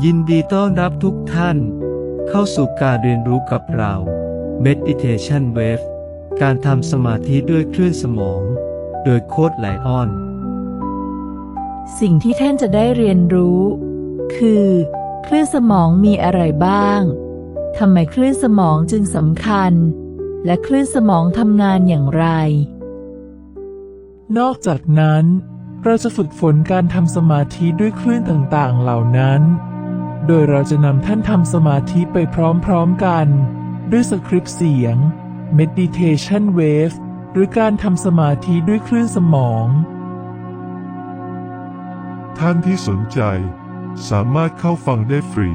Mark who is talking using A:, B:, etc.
A: ยินดีต้อนรับทุกท่าน เข้าสู่การเรียนรู้กับเรา Meditation Wave การทำสมาธิด้วยคลื่นสมอง โดยโค้ดไลออน
B: สิ่งที่ท่านจะได้เรียนรู้ คือคลื่นสมองมีอะไรบ้างทำไมคลื่นสมองจึงสำคัญ และคลื่นสมองทำงานอย่างไร
C: นอกจากนั้น เราจะฝึกฝนการทำสมาธิด้วยคลื่นต่างๆ เหล่านั้น โดยเราจะนำท่านทำสมาธิไปพร้อมๆกัน ด้วยสคริปต์เสียง Meditation Wave หรือการทำสมาธิด้วยคลื่นสมอง
D: ท่านที่สนใจ สามารถเข้าฟังได้ฟรี